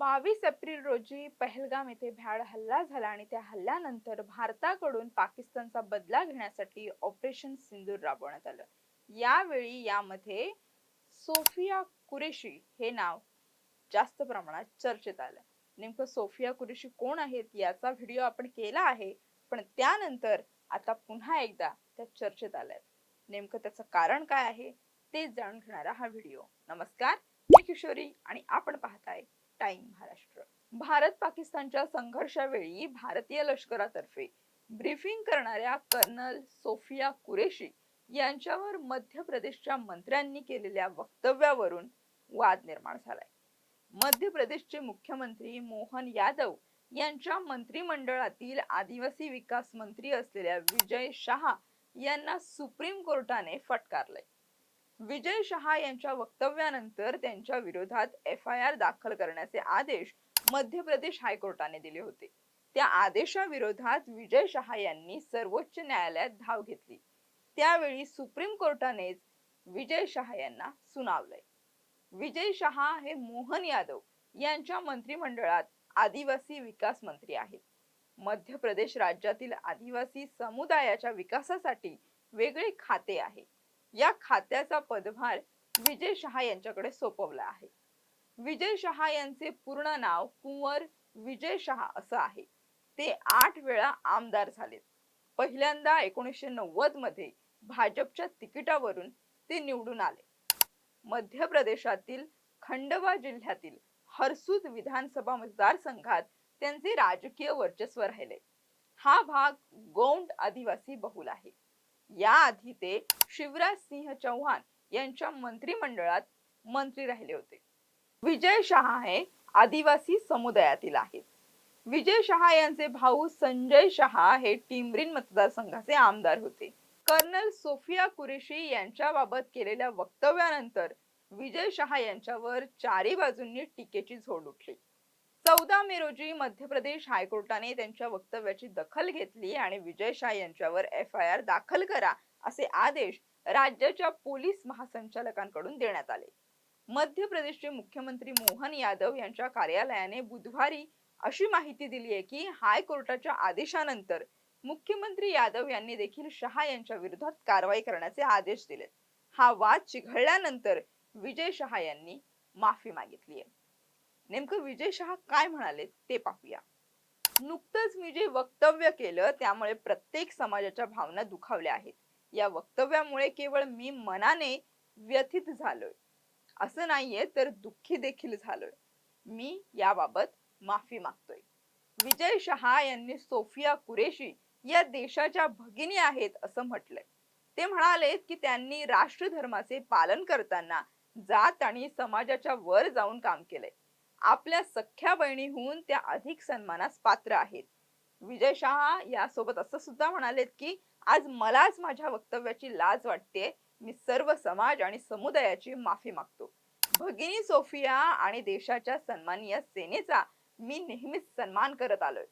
बावीस एप्रिल रोजी पहलगाम येथे भ्याड हल्ला झाला आणि त्या हल्ल्यानंतर भारताकडून पाकिस्तानचा बदला घेण्यासाठी ऑपरेशन सिंदूर राबवण्यात आलं. यावेळी यामध्ये सोफिया कुरेशी हे नाव जास्त प्रमाणात चर्चेत आलं. नेमकं सोफिया कुरेशी कोण आहेत याचा व्हिडिओ आपण केला आहे पण त्यानंतर आता पुन्हा एकदा त्या चर्चेत आल्या नेमकं त्याचं कारण काय आहे ते जाणून घेणारा हा व्हिडिओ. नमस्कार मी किशोरी आणि आपण पाहताय टाइम महाराष्ट्र. भारत पाकिस्तानच्या संघर्षावेळी भारतीय लष्करातर्फे ब्रीफिंग करणाऱ्या कर्नल सोफिया कुरेशी यांच्यावर मध्य प्रदेशच्या मंत्र्यांनी केलेल्या वक्तव्यावरून वाद निर्माण झालाय. मध्य प्रदेशचे मुख्यमंत्री मोहन यादव यांच्या मंत्रिमंडळातील आदिवासी विकास मंत्री असलेल्या विजय शहा यांना सुप्रीम कोर्टाने फटकारलंय. विजय शहा यांच्या वक्तव्यानंतर त्यांच्या विरोधात एफ आय आर दाखल करण्याचे आदेश मध्य प्रदेश हायकोर्टाने दिले होते. त्या आदेशाविरोधात विजय शहा यांनी सर्वोच्च न्यायालयात धाव घेतली. त्यावेळी सुप्रीम कोर्टानेच विजय शहा यांना सुनावलंय. विजय शहा हे मोहन यादव यांच्या मंत्रिमंडळात आदिवासी विकास मंत्री आहेत. मध्य प्रदेश राज्यातील आदिवासी समुदायाच्या विकासासाठी वेगळे खाते आहे. या खात्याचा पदभार विजय शहा यांच्याकडे सोपवला आहे. विजय शहा यांचे पूर्ण नाव कुंवर विजय शहा असं आहे. ते आठ वेळा आमदार झालेत. पहिल्यांदा एकोणीसशे नव्वदमध्ये भाजपच्या तिकिटावरून ते निवडून आले. मध्य प्रदेशातील खंडवा जिल्ह्यातील हरसूद विधानसभा मतदारसंघात त्यांचे राजकीय वर्चस्व राहिले. हा भाग गोंड आदिवासी बहुल आहे. याआधी ते शिवराज सिंह चौहान यांच्या मंत्रिमंडळात मंत्री राहिले होते. विजय शहा हे आदिवासी समुदायातील आहेत. विजय शहा यांचे भाऊ संजय शहा हे टिमरीन मतदारसंघाचे आमदार होते. कर्नल सोफिया कुरेशी यांच्याबाबत केलेल्या वक्तव्यानंतर विजय शहा यांच्यावर चारी बाजूंनी टीकेची झोड उठली. चौदा मे रोजी मध्य प्रदेश हायकोर्टाने त्यांच्या वक्तव्याची दखल घेतली आणि विजय शाह यांच्यावर एफ आय आर दाखल करा असे आदेश राज्याच्या पोलीस महासंचालकांकडून देण्यात आले. मध्य प्रदेशचे मुख्यमंत्री मोहन यादव यांच्या कार्यालयाने बुधवारी अशी माहिती दिली आहे की हायकोर्टाच्या आदेशानंतर मुख्यमंत्री यादव यांनी देखील शहा यांच्या विरोधात कारवाई करण्याचे आदेश दिले हा वाद चिघळल्यानंतर विजय शहा यांनी माफी मागितली आहे नेमकं विजय शहा काय म्हणाले ते पाहूया. नुकतंच मी जे वक्तव्य केलं त्यामुळे प्रत्येक समाजाच्या भावना दुखावल्या आहेत. या वक्तव्यामुळे केवळ मी मनाने व्यथित झालोय. असं नाहीये तर दुःखी देखील झालोय. मी याबाबत माफी मागतोय. विजय शहा यांनी सोफिया कुरेशी या देशाच्या भगिनी आहेत असं म्हटलंय. ते म्हणाले की त्यांनी राष्ट्रधर्माचे पालन करताना जात आणि समाजाच्या वर जाऊन काम केलंय. आपल्या सख्या बहिणीहून त्या अधिक सन्मानास पात्र आहेत. विजय शहा यासोबत असं सुद्धा म्हणालेत की आज मलाच माझ्या वक्तव्याची लाज वाटते मी सर्व समाज आणि समुदायाची माफी मागतो. भगिनी सोफिया आणि देशाच्या सन्मानीय सेनेचा मी नेहमीच सन्मान करत आलोय.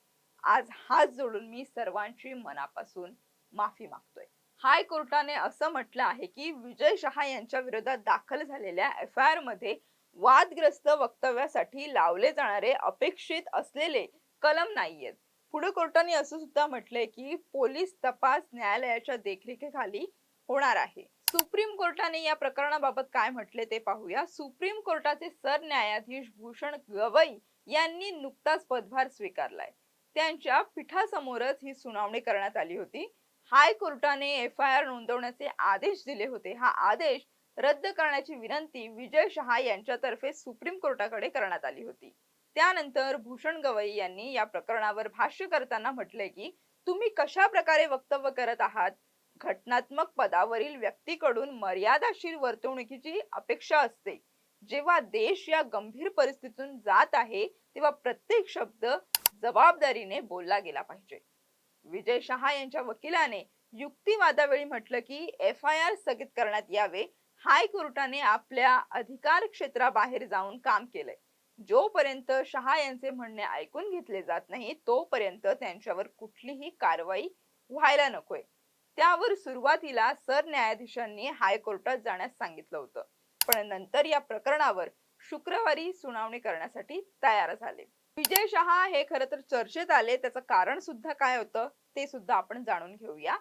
आज हात जोडून मी सर्वांची मनापासून माफी मागतोय. हायकोर्टाने असं म्हटलं आहे की विजय शहा यांच्या विरोधात दाखल झालेल्या एफ आय आरमध्ये वादग्रस्त वक्तव्यासाठी लावले जाणारे अपेक्षित असलेले कलम नाहीयेत. पुढे कोर्टाने असं सुद्धा म्हटलंय की पोलीस तपास न्यायालयाच्या देखरेखीखाली होणार आहे. सुप्रीम कोर्टाने या प्रकरणाबाबत काय म्हटले ते पाहूया. सुप्रीम कोर्टाचे सरन्यायाधीश भूषण गवई यांनी नुकताच पदभार स्वीकारलाय. त्यांच्या पीठासमोरच ही सुनावणी करण्यात आली होती. हायकोर्टाने एफ आय आर नोंदवण्याचे आदेश दिले होते. हा आदेश रद्द करण्याची विनंती विजय शहा यांच्यातर्फे सुप्रीम कोर्टाकडे करण्यात आली होती. त्यानंतर भूषण गवई यांनी या प्रकरणावर भाष्य करताना म्हटले की तुम्ही कशा प्रकारे वक्तव्य करत आहात? घटनात्मक पदावरील व्यक्तीकडून मर्यादाशीर वर्तवणुकीची अपेक्षा असते. जेव्हा देश या गंभीर परिस्थितीतून जात आहे तेव्हा प्रत्येक शब्द जबाबदारीने बोलला गेला पाहिजे. विजय शहा यांच्या वकिलाने युक्तिवादावेळी म्हटलं की एफ आय आर स्थगित करण्यात यावे हायकोर्टाने आपल्या अधिकार क्षेत्राबाहेर जाऊन काम केलंय. जोपर्यंत शहा यांचे म्हणणे ऐकून घेतले जात नाही तोपर्यंत त्यांच्यावर कुठलीही कारवाई व्हायला नकोय. त्यावर सुरुवातीला सरन्यायाधीशांनी हायकोर्टात जाण्यास सांगितलं होतं. पण नंतर या प्रकरणावर शुक्रवारी सुनावणी करण्यासाठी तयार झाले. विजय शहा हे खरं तर चर्चेत आले त्याचं कारण सुद्धा काय होतं ते सुद्धा आपण जाणून घेऊया.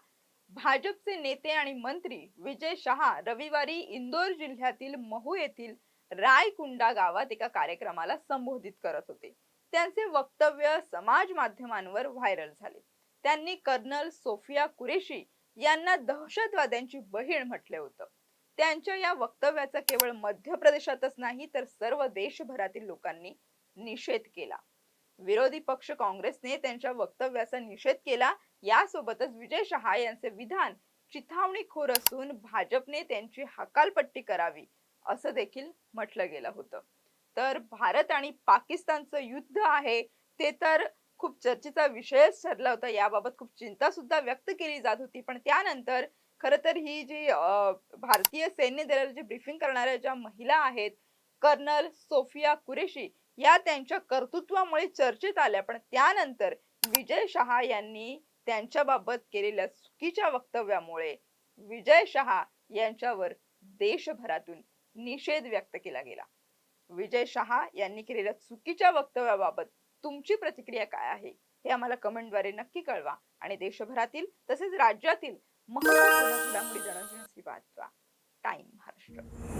भाजपचे नेते आणि मंत्री विजय शहा रविवारी इंदोर जिल्ह्यातील महू येथील रायकुंडा गावात एका कार्यक्रमाला संबोधित करत होते. त्यांचे वक्तव्य समाज माध्यमांवर व्हायरल झाले. त्यांनी कर्नल सोफिया कुरेशी यांना दहशतवाद्यांची बहीण म्हटले होतं. त्यांच्या या वक्तव्याचा केवळ मध्य प्रदेशातच नाही तर सर्व देशभरातील लोकांनी निषेध केला. विरोधी पक्ष काँग्रेसने त्यांच्या वक्तव्याचा निषेध केला. यासोबतच विजय शहा यांचे विधान चिथावणीखोर असून भाजपने त्यांची हकालपट्टी करावी असं देखील म्हटलं गेलं होतं. तर भारत आणि पाकिस्तानचं युद्ध आहे ते तर खूप चर्चेचा विषयच ठरला होता. याबाबत खूप चिंता सुद्धा व्यक्त केली जात होती. पण त्यानंतर खर तर ही जी भारतीय सैन्य दलाला जी ब्रीफिंग करणाऱ्या ज्या महिला आहेत कर्नल सोफिया कुरेशी या त्यांच्या कर्तृत्वामुळे चर्चेत आल्या. पण त्यानंतर विजय शहा यांनी त्यांच्याबाबत केलेल्या चुकीच्या वक्तव्यामुळे विजय शहा यांच्यावर देशभरातून निषेध व्यक्त केला गेला. विजय शहा यांनी केलेल्या चुकीच्या वक्तव्याबाबत तुमची प्रतिक्रिया काय आहे हे आम्हाला कमेंटद्वारे नक्की कळवा आणि देशभरातील तसेच राज्यातील महत्त्वपूर्ण घडामोडी जाणून घेण्यासाठी वाचवा टाइम महाराष्ट्र.